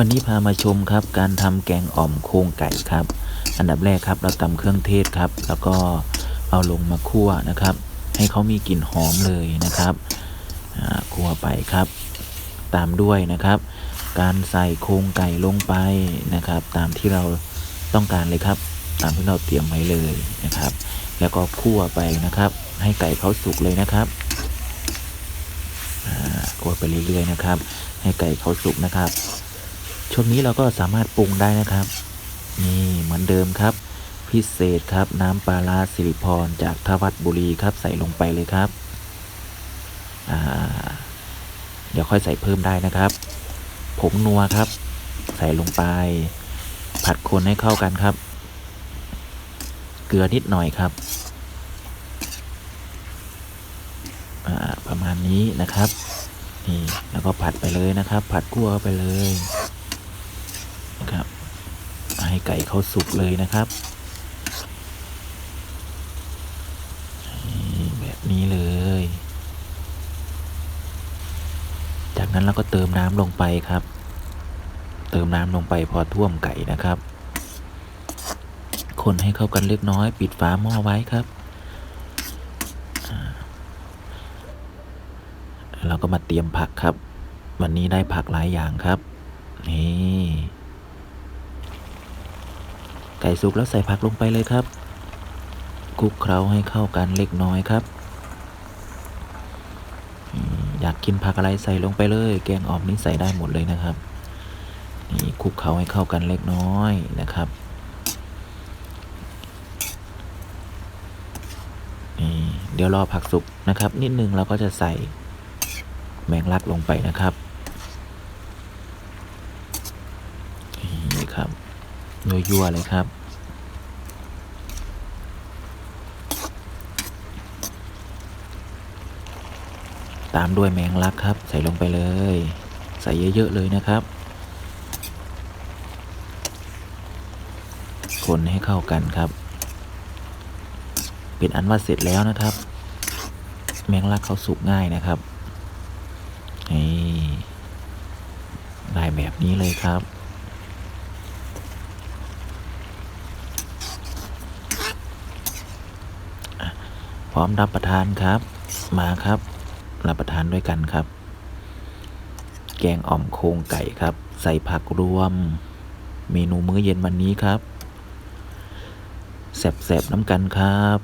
วันนี้พามาชมครับการทำแกงอ่อมโครงไก่ครับ อันดับแรกครับเราตำเครื่องเทศครับ แล้วก็เอาลงมาคั่วนะครับ ให้เขามีกลิ่นหอมเลยนะครับคั่วไปครับ ตามด้วยนะครับ การใส่โครงไก่ลงไปนะครับ ตามที่เราต้องการเลยครับ ตามที่เราเตรียมไว้เลยนะครับ แล้วก็คั่วไปนะครับ ให้ไก่เขาสุกเลยนะครับคั่วไปเรื่อยๆนะครับ ให้ไก่เขาสุกนะครับ ช่วงนี้เราก็สามารถปรุงได้นะครับ นี่เหมือนเดิมครับ พิเศษครับน้ำปลาร้าสิริพรจากทวัดบุรีครับ ใส่ลงไปเลยครับเดี๋ยวค่อยใส่เพิ่มได้นะครับผงนัวครับ ใส่ลงไป ผัดคนให้เข้ากันครับ เกลือนิดหน่อยครับประมาณนี้นะครับนี่แล้วก็ผัดไปเลยนะครับ ผัดคั่วไปเลย ให้ไก่เขาสุกเลยนะครับ แบบนี้เลย จากนั้นเราก็เติมน้ำลงไปครับ เติมน้ำลงไปพอท่วมไก่นะครับ คนให้เข้ากันเล็กน้อย ปิดฝาหม้อไว้ครับเราก็มาเตรียมผักครับ วันนี้ได้ผักหลายอย่างครับ นี่ ไก่สุกแล้วใส่ผักลงไปเลยครับคลุกเคล้าให้เข้ากันเล็กน้อยครับ อยากกินผักอะไรใส่ลงไปเลย แกงอ่อมนี้ใส่ได้หมดเลยนะครับ นี่คลุกเคล้าให้เข้ากันเล็กน้อยนะครับนี่เดี๋ยวรอผักสุกนะครับ นิดนึงเราก็จะใส่แมงลักลงไปนะครับนี่ครับ ยั่วๆเลยครับ ตามด้วยแมงลักครับ ใส่ลงไปเลย ใส่เยอะๆเลยนะครับ คนให้เข้ากันครับ เป็นอันว่าเสร็จแล้วนะครับ แมงลักเขาสุกง่ายนะครับนี่ได้แบบนี้เลยครับ พร้อมรับประทานครับ มาครับ รับประทานด้วยกันครับ แกงอ่อมโครงไก่ครับ ใส่ผักรวม เมนูมื้อเย็นวันนี้ครับแสบๆน้ำกันครับ